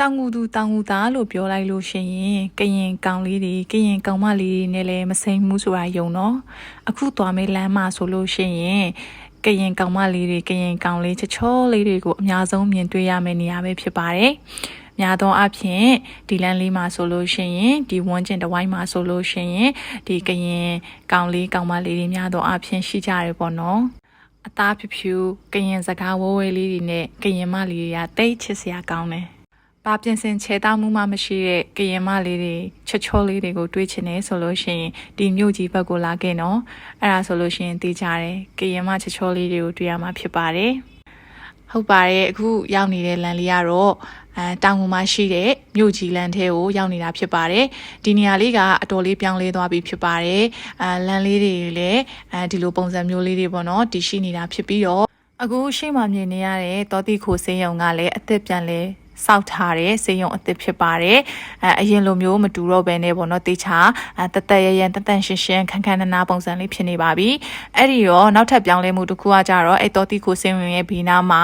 တောင်ငူသူတောင်ငူသားလို့ပြောလိုက်လို့ရှိရင်ကရင်ကောင်လေးတွေကရင်ကောင်မလေးတွေနဲ့လည်းမစိမ့်မှုဆိုတာယုံတော့အခုသွားမေးလမ်းမှာဆိုလို့ရှိရင်ကရင်ကောင်မလေးတွေကရင်ကောင်လေးချောချောလေးတွေကိုအများဆုံးမြင်တွေ့ရမယ့်နေရာပဲဖြစ်ပါတယ်။များသောအားဖြင့်ဒီလမ်းလေးမှာဆိုလို့ရှိရင်ဒီဝန်းကျင်တစ်ဝိုင်းမှာဆိုလို့ရှိရင်ဒီကရင်ကောင်လေးကောင်မလေးတွေများသောအားဖြင့်ရှိကြတယ်ပေါ့နော်။အသားဖြူဖြူကရင်စကားဝဲဝဲလေးတွေနဲ့ကရင်မလေးတွေကတိတ်ချစ်စရာကောင်းတယ်။ ဘာပြင်ဆင်ခြေတောက်မှုမှမရှိတဲ့ကရင်မလေးတွေချောချောလေးတွေကိုတွေးချင်နေဆိုလို့ရှိရင်ဒီမြို့ကြီးဘက်ကိုလာခဲ့နော်။အဲ့ဒါဆိုလို့ရှိရင်သိကြတယ်ကရင်မချောချောလေးတွေကိုတွေ့ရမှာဖြစ်ပါတယ်။ဟုတ်ပါတယ်အခုရောက်နေတဲ့လမ်းလေးကတော့အဲတောင်ငူမှာရှိတဲ့မြို့ကြီးလမ်းထဲကိုရောက်နေတာဖြစ်ပါတယ်ဒီနေရာလေးကအတော်လေးပြောင်းလဲသွားပြီဖြစ်ပါတယ်အဲလမ်းလေးတွေလည်းအဲဒီလိုပုံစံမျိုးလေးတွေပေါ့နော်တည်ရှိနေတာဖြစ်ပြီးတော့အခုရှေ့မှာမြင်နေရတဲ့တောတိခိုစေးရုံကလည်းအသက်ပြန်လဲ စောက်ထားတဲ့စေယုံအစ်စ်ဖြစ်ပါတယ်အဲအရင်လိုမျိုးမတူတော့ဘဲနဲ့ပေါ့နော်တေချာအဲတသက်ရရန်တသက်ရှင်းရှင်းခန်းခန်းနာနာပုံစံလေးဖြစ်နေပါပြီအဲ့ဒီရောနောက်ထပ်ပြောင်းလဲမှုတစ်ခုကကြတော့အဲ့တော်တီကိုစင်ဝင်ရဲ့ဘီနာမှာ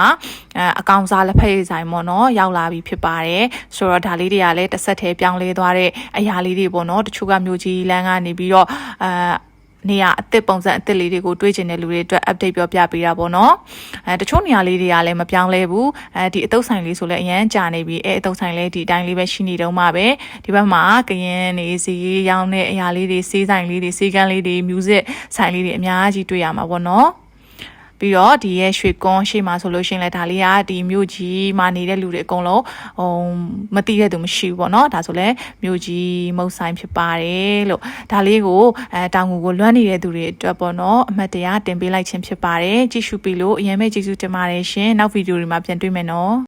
အဲအကောင်စားလက်ဖက်ရည်ဆိုင်ပေါ့နော်ရောက်လာပြီဖြစ်ပါတယ်ဆိုတော့ဒါလေးတွေကလည်းတစ်ဆက်တည်းပြောင်းလဲသွားတဲ့အရာလေးတွေပေါ့နော်တချို့ကမျိုးကြီးလမ်းကနေပြီးတော့အဲ နေရာအစ်စ်ပုံစံအစ်စ်လေးတွေကိုတွေးကျင်တဲ့လူတွေအတွက် update ပြောပြပေးတာပေါ့နော်အဲတချို့နေရာလေးတွေကလည်းမပြောင်းလဲဘူးအဲဒီအတုပ်ဆိုင်လေးဆိုလည်းအရန်ကြာနေပြီအဲအတုပ်ဆိုင်လေးဒီအတိုင်းလေးပဲရှိနေတော့မှပဲဒီဘက်မှာကရင်နေစီရောင်းတဲ့အရာလေးတွေစေးဆိုင်လေးတွေစေးကန်းလေးတွေ music ဆိုင်လေးတွေအများကြီးတွေ့ရမှာပေါ့နော် ပြီးတော့ဒီရဲ့ရွှေကွန်းရှေ့မှာဆိုလို့ရှိရင်လည်းဒါလေးကဒီမြို့ကြီးမှာနေတဲ့လူတွေအကုန်လုံးဟိုမသိတဲ့သူမရှိဘူးပေါ့နော်ဒါဆိုလည်းမြို့ကြီးမုတ်ဆိုင်ဖြစ်ပါတယ်လို့ဒါလေးကိုအဲတောင်ငူကိုလွမ်းနေတဲ့သူတွေအတွက်ပေါ့နော်အမှတ်တရတင်ပေးလိုက်ခြင်းဖြစ်ပါတယ်ကြည့်ရှုပြီးလို့အရင်မဲ့ကျေးဇူးတင်ပါတယ်ရှင်နောက်ဗီဒီယိုတွေမှာပြန်တွေ့မယ်နော်